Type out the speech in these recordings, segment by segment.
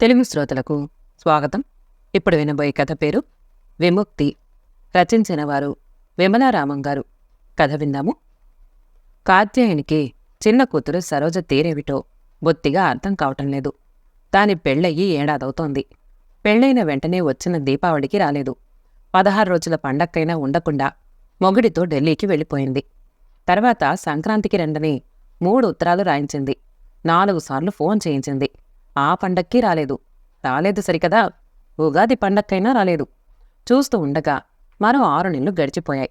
తెలుగు శ్రోతలకు స్వాగతం. ఇప్పుడు వినబోయే కథ పేరు విముక్తి. రచించిన వారు విమలారామం గారు. కథ విందాము. కాత్యాయనికి చిన్న కూతురు సరోజ తీరేమిటో బొత్తిగా అర్థం కావటం లేదు. దాని పెళ్ళయ్యి ఏడాదవుతోంది. పెళ్ళైన వెంటనే వచ్చిన దీపావళికి రాలేదు. పదహారు రోజుల పండక్కైనా ఉండకుండా మొగుడితో ఢిల్లీకి వెళ్ళిపోయింది. తర్వాత సంక్రాంతికి రెండని మూడు ఉత్తరాలు రాయించింది. నాలుగు సార్లు ఫోన్ చేయించింది. ఆ పండక్కి రాలేదు. రాలేదు సరికదా? ఉగాది పండక్కైనా రాలేదు. చూస్తూ ఉండగా మరో ఆరు నెలలు గడిచిపోయాయి.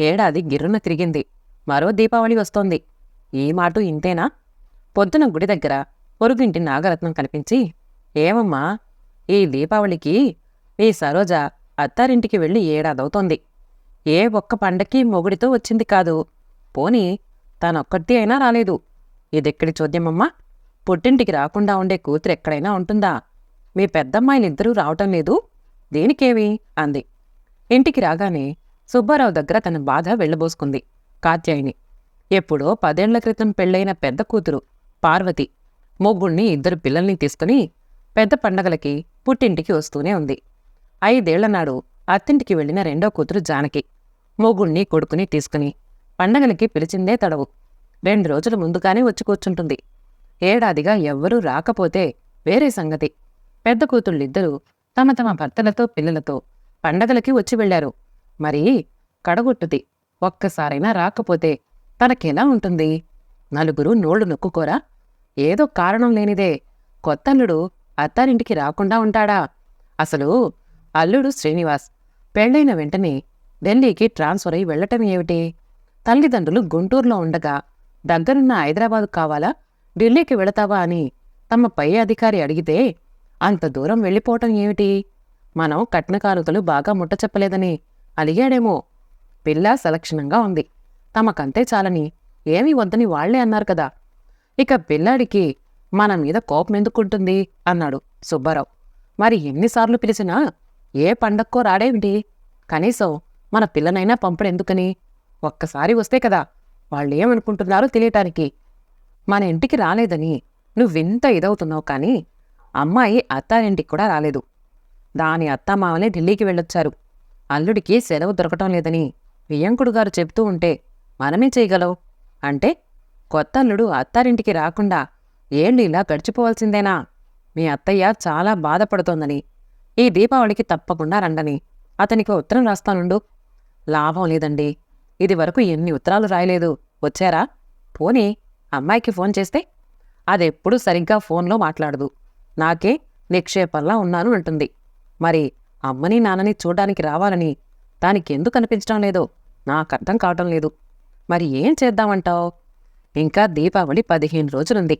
ఏడాది గిర్రున తిరిగింది. మరో దీపావళి వస్తోంది. ఈ మాట ఇంతేనా? పొద్దున గుడి దగ్గర పొరుగింటి నాగరత్నం కనిపించి ఏమమ్మా ఈ దీపావళికి ఈ సరోజ అత్తారింటికి వెళ్ళి ఏడాదవుతోంది. ఏ ఒక్క పండక్కి మొగుడితో వచ్చింది కాదు. పోనీ తానొక్కటి అయినా రాలేదు. ఇదెక్కడి చోద్యమమ్మా? పుట్టింటికి రాకుండా ఉండే కూతురు ఎక్కడైనా ఉంటుందా? మీ పెద్దమ్మాయిలిద్దరూ రావటం లేదు? దేనికేవి? అంది. ఇంటికి రాగానే సుబ్బారావు దగ్గర తన బాధ వెళ్ళబోసుకుంది కాత్యాయిని. ఎప్పుడో పదేళ్ళ క్రితం పెళ్ళైన పెద్ద కూతురు పార్వతి మొగ్గుణ్ణి ఇద్దరు పిల్లల్ని తీసుకుని పెద్ద పండగలకి పుట్టింటికి వస్తూనే ఉంది. ఐదేళ్ళ నాడు అత్తింటికి వెళ్ళిన రెండో కూతురు జానకి మొగుణ్ణి కొడుకుని తీసుకుని పండగలకి పిలిచిందే తడవు. రెండు రోజుల ముందుగానే వచ్చి కూర్చుంటుంది. ఏడాదిగా ఎవ్వరూ రాకపోతే వేరే సంగతి. పెద్ద కూతుళ్ళిద్దరూ తమ తమ భర్తలతో పిల్లలతో పండగలకి వచ్చి వెళ్ళారు మరి కడగొట్టుది. ఒక్కసారైనా రాకపోతే తనకెలా ఉంటుంది? నలుగురు నోళ్ళు నొక్కుకోరా? ఏదో కారణం లేనిదే కొత్తల్లుడు అత్తారింటికి రాకుండా ఉంటాడా? అసలు అల్లుడు శ్రీనివాస్ పెళ్ళైన వెంటనే ఢిల్లీకి ట్రాన్స్ఫర్ అయి వెళ్ళటం ఏమిటి? తల్లిదండ్రులు గుంటూరులో ఉండగా దగ్గరున్న హైదరాబాదు కావాలా? ఢిల్లీకి వెళతావా అని తమ పై అధికారి అడిగితే అంత దూరం వెళ్ళిపోవటం ఏమిటి? మనం కట్నకానుకలు బాగా ముట్ట చెప్పలేదని అలిగాడేమో. పిల్ల సలక్షణంగా ఉంది. తమకంతే చాలని ఏమీ వద్దని వాళ్ళే అన్నారు కదా. ఇక పిల్లాడికి మన మీద కోపం ఎందుకుంటుంది? అన్నాడు సుబ్బారావు. మరి ఎన్నిసార్లు పిలిచినా ఏ పండక్కో రాడేమిటి? కనీసం మన పిల్లనైనా పంపడెందుకని? ఒక్కసారి వస్తే కదా వాళ్ళేమనుకుంటున్నారో తెలియటానికి. మన ఇంటికి రాలేదని నువ్వింత ఇదవుతున్నావు కానీ అమ్మాయి అత్తారింటికి కూడా రాలేదు. దాని అత్తమామలే ఢిల్లీకి వెళ్ళొచ్చారు. అల్లుడికి సెలవు దొరకటం లేదని వియంకుడు గారు చెప్తూ ఉంటే మనమే చేయగలవు? అంటే కొత్త అల్లుడు అత్తారింటికి రాకుండా ఏళ్ళు ఇలా గడిచిపోవాల్సిందేనా? మీ అత్తయ్య చాలా బాధపడుతోందని. ఈ దీపావళికి తప్పకుండా రండని. అతనికి ఉత్తరం రాస్తానుండు. లాభం లేదండి. ఇది వరకు ఎన్ని ఉత్తరాలు రాయలేదు. వచ్చారా? పోనీ. అమ్మాయికి ఫోన్ చేస్తే అదెప్పుడు సరిగ్గా ఫోన్లో మాట్లాడదు. నాకే నిక్షేపంలా ఉన్నాను అంటుంది. మరి అమ్మని నాన్నని చూడ్డానికి రావాలని దానికి ఎందుకు అనిపించడం లేదో నాకర్థం కావటం లేదు. మరి ఏం చేద్దామంటావ్? ఇంకా దీపావళి పదిహేను రోజులుంది.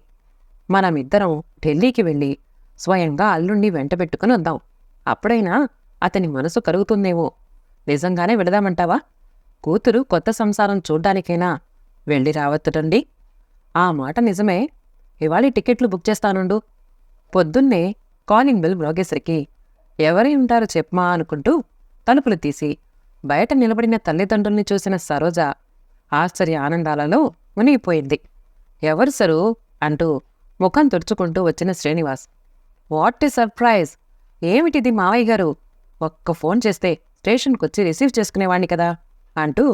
మనమిద్దరం ఢిల్లీకి వెళ్ళి స్వయంగా అల్లుణ్ణి వెంటబెట్టుకుని వద్దాం. అప్పుడైనా అతని మనసు కరుగుతుందేమో. నిజంగానే వెళదామంటావా? కూతురు కొత్త సంసారం చూడ్డానికైనా వెళ్ళి రావచ్చుటండి ఆ మాట నిజమే. ఇవాళ టికెట్లు బుక్ చేస్తానుండు. పొద్దున్నే కాలింగ్ బెల్ మ్రోగేసరికి ఎవరై ఉంటారో చెప్పమా అనుకుంటూ తలుపులు తీసి బయట నిలబడిన తల్లిదండ్రుల్ని చూసిన సరోజ ఆశ్చర్య ఆనందాలలో మునిగిపోయింది. ఎవరు సరు? అంటూ ముఖం తుడుచుకుంటూ వచ్చిన శ్రీనివాస్. వాట్ ఈ సర్ప్రైజ్! ఏమిటిది మావయ్య గారు? ఒక్క ఫోన్ చేస్తే స్టేషన్కొచ్చి రిసీవ్ చేసుకునేవాణ్ణి కదా! అంటూ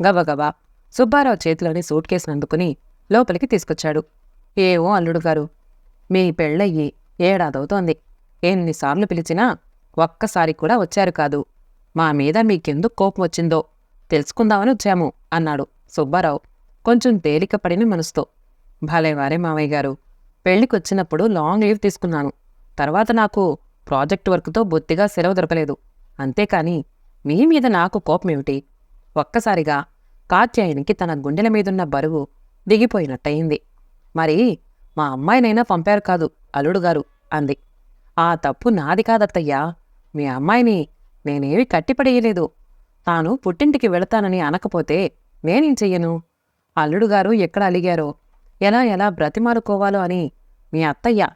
గబగబా సుబ్బారావు చేతిలోని సూట్ కేసును అందుకుని లోపలికి తీసుకొచ్చాడు. ఏవో అల్లుడు గారు మీ పెళ్ళయ్యి ఏడాదవుతోంది. ఎన్నిసార్లు పిలిచినా ఒక్కసారి కూడా వచ్చారు కాదు. మా మీద మీకెందుకు కోపం వచ్చిందో తెలుసుకుందామని వచ్చాము అన్నాడు సుబ్బారావు. కొంచెం తేలికపడిన మనసుతో. భలేవారే మామయ్య గారు. పెళ్ళికొచ్చినప్పుడు లాంగ్ లీవ్ తీసుకున్నాను. తర్వాత నాకు ప్రాజెక్ట్ వర్క్తో బొత్తిగా సెలవు దొరకలేదు. అంతేకాని మీ మీద నాకు కోపమేమిటి? ఒక్కసారిగా కాత్యాయనికి తన గుండెల మీదున్న బరువు దిగిపోయినట్టయింది. మరి మా అమ్మాయినైనా పంపారు కాదు అల్లుడు గారు అంది. ఆ తప్పు నాది కాదత్తయ్యా. మీ అమ్మాయిని నేనేమి కట్టిపడేయలేదు. తాను పుట్టింటికి వెళతానని అనకపోతే నేనేం చెయ్యను? అల్లుడుగారు ఎక్కడ అలిగారో ఎలా ఎలా బ్రతిమాలుకోవాలో అని మీ అత్తయ్య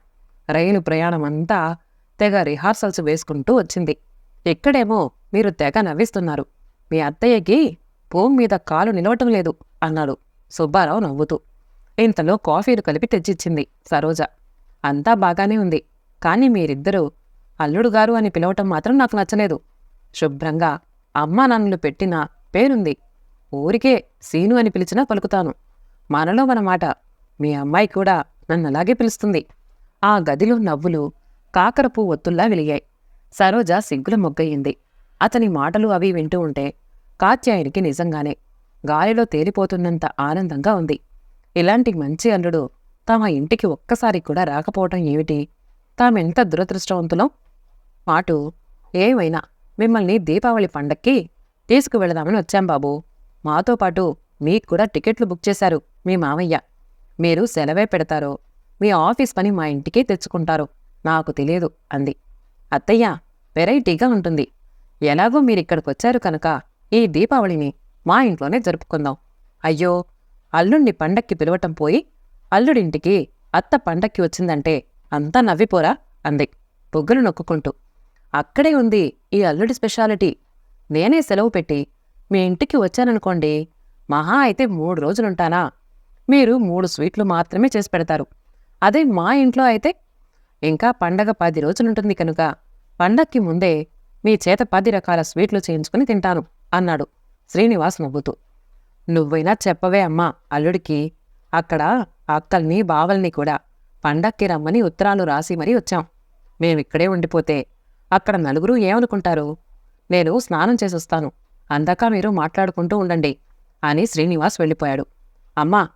రైలు ప్రయాణమంతా తెగ రిహార్సల్స్ వేసుకుంటూ వచ్చింది. ఇక్కడేమో మీరు తెగ నవ్విస్తున్నారు. మీ అత్తయ్యకి భూమి మీద కాలు నిలవటం లేదు అన్నాడు. సుబ్బారావు నవ్వుతూ ఇంతలో కాఫీలు కలిపి తెచ్చిచ్చింది సరోజ. అంతా బాగానే ఉంది. కానీ మీరిద్దరూ అల్లుడు గారు అని పిలవటం మాత్రం నాకు నచ్చలేదు. శుభ్రంగా అమ్మా నాన్నలు పెట్టిన పేరుంది. ఊరికే సీను అని పిలిచినా పలుకుతాను. మనలో మన మాట. మీ అమ్మాయి కూడా నన్ను అలాగే పిలుస్తుంది. ఆ గదిలో నవ్వులు కాకరపు ఒత్తుల్లా వెలిగాయి. సరోజ సిగ్గుల మొగ్గయింది అతని మాటలు అవి వింటూ ఉంటే కాత్యాయనికి నిజంగానే గాలిలో తేలిపోతున్నంత ఆనందంగా ఉంది. ఇలాంటి మంచి అల్లుడు తమ ఇంటికి ఒక్కసారి కూడా రాకపోవటం ఏమిటి? తామెంత దురదృష్టవంతులం? మాటు ఏమైనా మిమ్మల్ని దీపావళి పండక్కి తీసుకువెళదామని వచ్చాం బాబూ. మాతో పాటు మీకు కూడా టికెట్లు బుక్ చేశారు మీ మామయ్య. మీరు సెలవే పెడతారో మీ ఆఫీస్ పని మా ఇంటికే తెచ్చుకుంటారు నాకు తెలియదు అంది. అత్తయ్య వెరైటీగా ఉంటుంది. ఎలాగో మీరిక్కడికొచ్చారు కనుక ఈ దీపావళిని మా ఇంట్లోనే జరుపుకుందాం. అయ్యో! అల్లుణ్ణి పండక్కి పిలవటం పోయి అల్లుడింటికి అత్త పండక్కి వచ్చిందంటే అంతా నవ్విపోరా అంది. పొగ్గులు నొక్కుంటూ అక్కడే ఉంది ఈ అల్లుడి స్పెషాలిటీ. నేనే సెలవు పెట్టి మీ ఇంటికి వచ్చాననుకోండి మహా అయితే మూడు రోజులుంటానా? మీరు మూడు స్వీట్లు మాత్రమే చేసి పెడతారు. అదే మా ఇంట్లో అయితే ఇంకా పండగ పది రోజులుంటుంది కనుక పండక్కి ముందే మీ చేత పది రకాల స్వీట్లు చేయించుకుని తింటాను అన్నాడు. శ్రీనివాస్ నవ్వుతూ నువ్వైనా చెప్పవే అమ్మా అల్లుడికి. అక్కడ అక్కల్ని బావల్ని కూడా పండక్కి రమ్మని ఉత్తరాలు రాసి మరీ వచ్చాం. మేమిక్కడే ఉండిపోతే అక్కడ నలుగురు ఏమనుకుంటారు? నేను స్నానం చేసొస్తాను. అందాక మీరు మాట్లాడుకుంటూ ఉండండి అని శ్రీనివాస్ వెళ్ళిపోయాడు. అమ్మా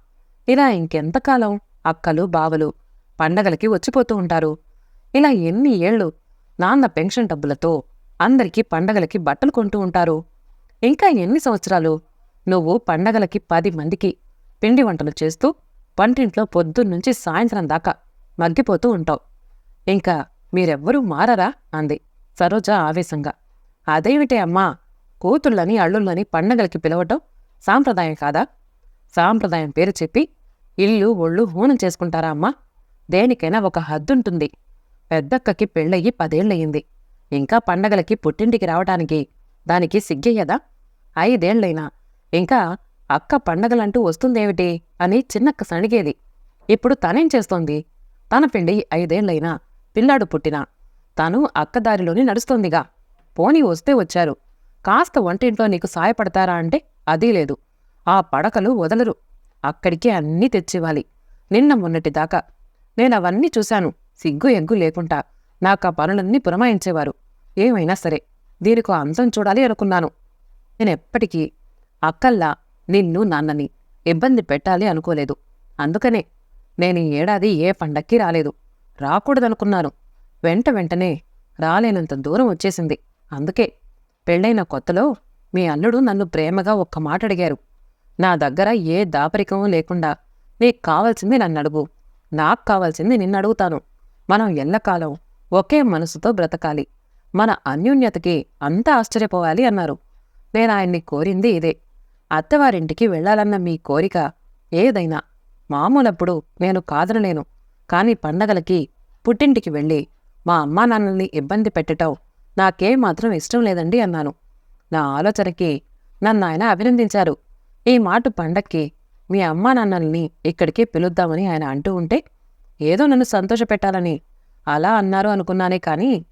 ఇలా ఇంకెంతకాలం అక్కలు బావలు పండగలకి వచ్చిపోతూ ఉంటారు? ఇలా ఎన్ని ఏళ్ళు నాన్న పెన్షన్ డబ్బులతో అందరికీ పండగలకి బట్టలు కొంటూ ఉంటారు? ఇంకా ఎన్ని సంవత్సరాలు? నువ్వు పండగలకి పది మందికి పిండి వంటలు చేస్తూ వంటింట్లో పొద్దున్నుంచి సాయంత్రం దాకా మగ్గిపోతూ ఉంటావు. ఇంకా మీరెవ్వరూ మారరా? అంది సరోజ ఆవేశంగా. అదేమిటే అమ్మా? కూతుళ్ళని అళ్ళుళ్ళని పండగలకి పిలవటం సాంప్రదాయం కాదా? సాంప్రదాయం పేరు చెప్పి ఇల్లు ఒళ్ళు హూనం చేసుకుంటారా అమ్మా? దేనికైనా ఒక హద్దుంటుంది. పెద్దక్కకి పెళ్ళయి పదేళ్ళయింది ఇంకా పండగలకి పుట్టింటికి రావటానికి దానికి సిగ్గయ్యదా? ఐదేళ్ళైనా ఇంకా అక్క పండగలంటూ వస్తుందేమిటి అని చిన్నక్క సణిగేది. ఇప్పుడు తనేం చేస్తోంది? తన పిండి ఐదేళ్ళైనా పిల్లాడు పుట్టినా. తను అక్కదారిలోని నడుస్తోందిగా. పోనీ వస్తే వచ్చారు. కాస్త వంటింట్లో నీకు సాయపడతారా అంటే అదీ లేదు. ఆ పడకలు వదలరు. అక్కడికే అన్నీ తెచ్చివ్వాలి. నిన్న మొన్నటిదాకా నేనవన్నీ చూశాను. సిగ్గు ఎగ్గు లేకుండా. నాకా పనులన్నీ పురమాయించేవారు. ఏమైనా సరే. దీనికో అంతం చూడాలి అనుకున్నాను. నేనెప్పటికీ అక్కల్లా నిన్ను నాన్నని ఇబ్బంది పెట్టాలి అనుకోలేదు. అందుకనే నేను ఈ ఏడాది ఏ పండక్కి రాలేదు. రాకూడదనుకున్నాను. వెంట వెంటనే రాలేనంత దూరం వచ్చేసింది. అందుకే పెళ్ళైన కొత్తలో మీ అల్లుడు నన్ను ప్రేమగా ఒక్క మాట అడిగారు నా దగ్గర ఏ దాపరికమూ లేకుండా నీకు కావాల్సింది నన్ను అడుగు నాకు కావాల్సింది నిన్ను అడుగుతాను మనం ఎల్లకాలం ఒకే మనసుతో బ్రతకాలి. మన అన్యోన్యతకి అంత ఆశ్చర్యపోవాలి అన్నారు. నేను ఆయన్ని కోరింది ఇదే. అత్తవారింటికి వెళ్ళాలన్న మీ కోరిక ఏదైనా. మామూలప్పుడు నేను కాదనలేను. కాని పండగలకి పుట్టింటికి వెళ్ళి మా అమ్మా నాన్నల్ని ఇబ్బంది పెట్టటం నాకేం మాత్రం ఇష్టం లేదండి అన్నాను. నా ఆలోచనకి నన్ను ఆయన అభినందించారు. ఈ మాట పండక్కి మీ అమ్మా నాన్నల్ని ఇక్కడికి పిలుద్దామని ఆయన అంటూ ఉంటే ఏదో నన్ను సంతోషపెట్టాలని అలా అన్నారు అనుకున్నానే కాని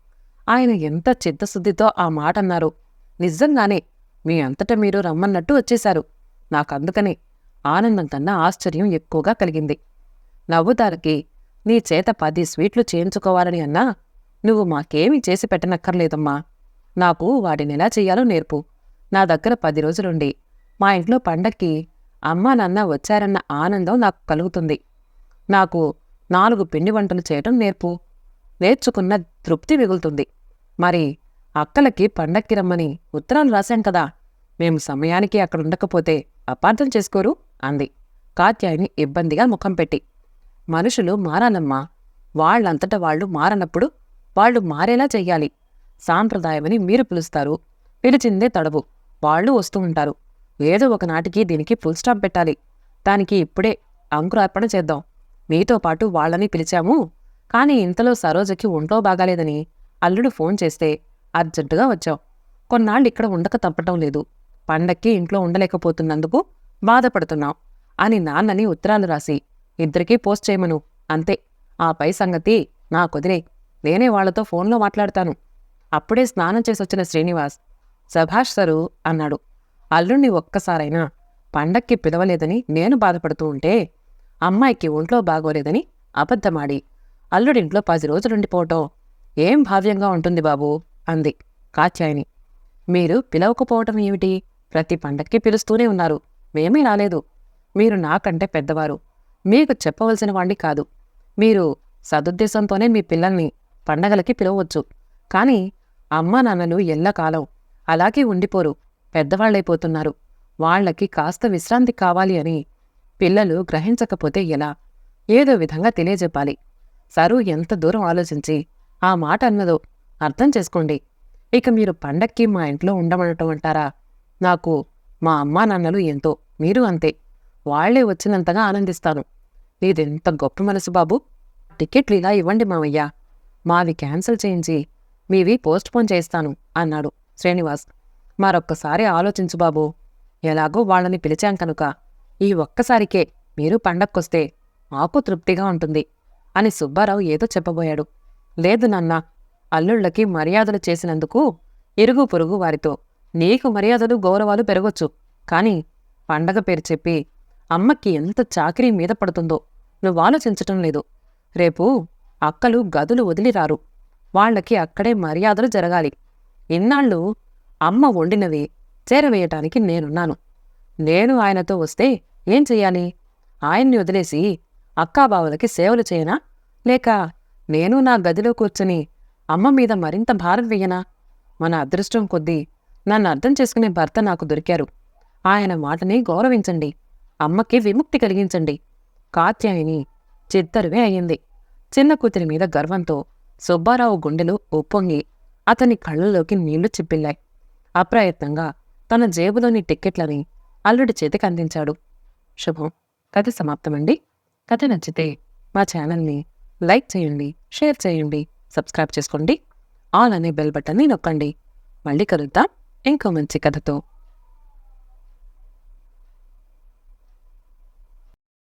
ఆయన ఎంత చిత్తశుద్ధితో ఆ మాట అన్నారు నిజంగానే మీ అంతటా మీరు రమ్మన్నట్టు వచ్చేశారు. నాకందుకనే ఆనందం కన్నా ఆశ్చర్యం ఎక్కువగా కలిగింది. నవ్వుతారకి నీ చేత పది స్వీట్లు చేయించుకోవాలని అన్నా నువ్వు మాకేమీ చేసి పెట్టనక్కర్లేదమ్మా. నాకు వాటినెలా చెయ్యాలో నేర్పు. నా దగ్గర పది రోజులుండి. మా ఇంట్లో పండక్కి అమ్మా నాన్న వచ్చారన్న ఆనందం నాకు కలుగుతుంది. నాకు నాలుగు పిండి వంటలు చేయటం నేర్పు. నేర్చుకున్న తృప్తి మిగులుతుంది. మరి అక్కలకి పండక్కి రమ్మని ఉత్తరాలు రాశాం కదా. మేము సమయానికి అక్కడ ఉండకపోతే అపార్థం చేసుకోరు అంది. కాత్యాయిని ఇబ్బందిగా ముఖం పెట్టి. మనుషులు మారాలమ్మా. వాళ్ళంతట వాళ్ళు మారనప్పుడు వాళ్ళు మారేలా చెయ్యాలి. సాంప్రదాయమని మీరు పిలుస్తారు. పిలిచిందే తడవు. వాళ్ళు వస్తూ ఉంటారు. ఏదో ఒకనాటికి దీనికి ఫుల్ స్టాప్ పెట్టాలి. దానికి ఇప్పుడే అంకురార్పణ చేద్దాం. మీతో పాటు వాళ్ళని పిలిచాము. కానీ ఇంతలో సరోజకి ఒంట్లో బాగాలేదని అల్లుడు ఫోన్ చేస్తే అర్జెంటుగా వచ్చాం కొన్నాళ్ళు ఇక్కడ ఉండక తప్పటం లేదు. పండక్కి ఇంట్లో ఉండలేకపోతున్నందుకు బాధపడుతున్నాం అని నాన్నని ఉత్తరాలు రాసి ఇద్దరికీ పోస్ట్ చేయమను అంతే. ఆ పై సంగతి నా కుదిరే నేనే వాళ్ళతో ఫోన్లో మాట్లాడతాను. అప్పుడే స్నానం చేసొచ్చిన శ్రీనివాస్ సభాష్ సరు అన్నాడు. అల్లుణ్ణి ఒక్కసారైనా పండక్కి పిలవలేదని నేను బాధపడుతూ ఉంటే అమ్మాయికి ఒంట్లో బాగోలేదని అబద్ధమాడి అల్లుడింట్లో పది రోజులుండిపోవటం ఏం భావ్యంగా ఉంటుంది బాబూ? అంది కాత్యాయని. మీరు పిలవకపోవటం ఏమిటి? ప్రతి పండక్కి పిలుస్తూనే ఉన్నారు. మేమీ రాలేదు. మీరు నాకంటే పెద్దవారు. మీకు చెప్పవలసిన వాణ్ణి కాదు. మీరు సదుద్దేశంతోనే మీ పిల్లల్ని పండగలకి పిలవచ్చు. కానీ అమ్మ నాన్నలు ఎల్లకాలం అలాగే ఉండిపోరు. పెద్దవాళ్ళైపోతున్నారు. వాళ్ళకి కాస్త విశ్రాంతి కావాలి అని పిల్లలు గ్రహించకపోతే ఎలా? ఏదో విధంగా తెలియజెప్పాలి. సరు ఎంత దూరం ఆలోచించి ఆ మాట అన్నదో అర్థం చేసుకోండి. ఇక మీరు పండక్కి మా ఇంట్లో ఉండమనటం అంటారా నాకు మా అమ్మా నాన్నలు ఎంతో మీరు అంతే. వాళ్ళే వచ్చినంతగా ఆనందిస్తాను. నీదెంత గొప్ప మనసు బాబు. టికెట్లు ఇలా ఇవ్వండి మావయ్య. మావి క్యాన్సిల్ చేయించి మీవి పోస్ట్పోన్ చేస్తాను అన్నాడు శ్రీనివాస్. మరొక్కసారి ఆలోచించు బాబు. ఎలాగో వాళ్ళని పిలిచాం కనుక. ఈ ఒక్కసారికే మీరు పండక్కొస్తే మాకు తృప్తిగా ఉంటుంది అని సుబ్బారావు ఏదో చెప్పబోయాడు. లేదు నాన్న అల్లుళ్ళకి మర్యాదలు చేసినందుకు ఇరుగు పొరుగు వారితో నీకు మర్యాదలు గౌరవాలు పెరగొచ్చు. కాని పండగ పేరు చెప్పి అమ్మకి ఎంత చాకిరీ మీద పడుతుందో నువ్వు ఆలోచించటం లేదు. రేపు అక్కలు గదులు వదిలిరారు వాళ్ళకి అక్కడే మర్యాదలు జరగాలి. ఇన్నాళ్ళు అమ్మ వండినవి చేరవేయటానికి నేనున్నాను. నేను ఆయనతో వస్తే ఏం చెయ్యాలి? ఆయన్ని వదిలేసి అక్కాబావులకి సేవలు చేయనా? లేక నేను నా గదిలో కూర్చుని అమ్మ మీద మరింత భారం వేయనా? మన అదృష్టం కొద్దీ నన్ను అర్థం చేసుకునే భర్త నాకు దొరికారు. ఆయన మాటని గౌరవించండి. అమ్మకి విముక్తి కలిగించండి. కాత్యాయని చిత్తరువే అయింది చిన్న కూతురి మీద గర్వంతో సుబ్బారావు గుండెలు ఉప్పొంగి అతని కళ్ళలోకి నీళ్ళు చిప్పిల్లాయి. అప్రయత్నంగా తన జేబులోని టిక్కెట్లని అల్లుడి చేతికి అందించాడు. శుభం. కథ సమాప్తమండి. కథ నచ్చితే మా ఛానల్ని లైక్ చేయండి షేర్ చేయండి. సబ్స్క్రైబ్ చేసుకోండి. ఆల్ అనే బెల్ బటన్ని నొక్కండి. మళ్ళీ కలుద్దాం. ఇంకో మంచి కథతో.